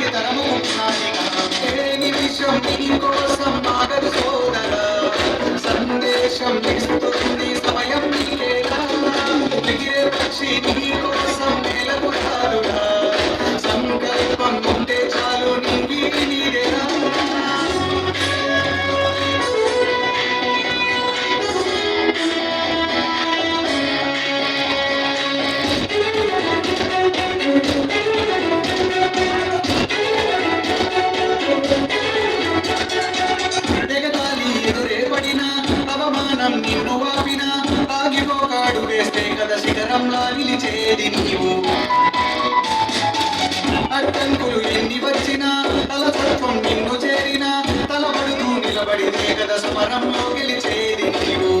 నాటి తరముకున్నాయిగా ఏ నిమిషం నీకోసం ఆగదు సోదర సందేశం ఇస్తుంది సమయం నీకేలా. పక్షి నీ నక్షత్రంలా నిలిచేది నీవు. అడ్డంకులు ఎన్ని వచ్చినా తలతత్వం నిన్ను చేరినా తలబడుతూ నిలబడితే కదా సమరంలో గెలిచేది నీవు.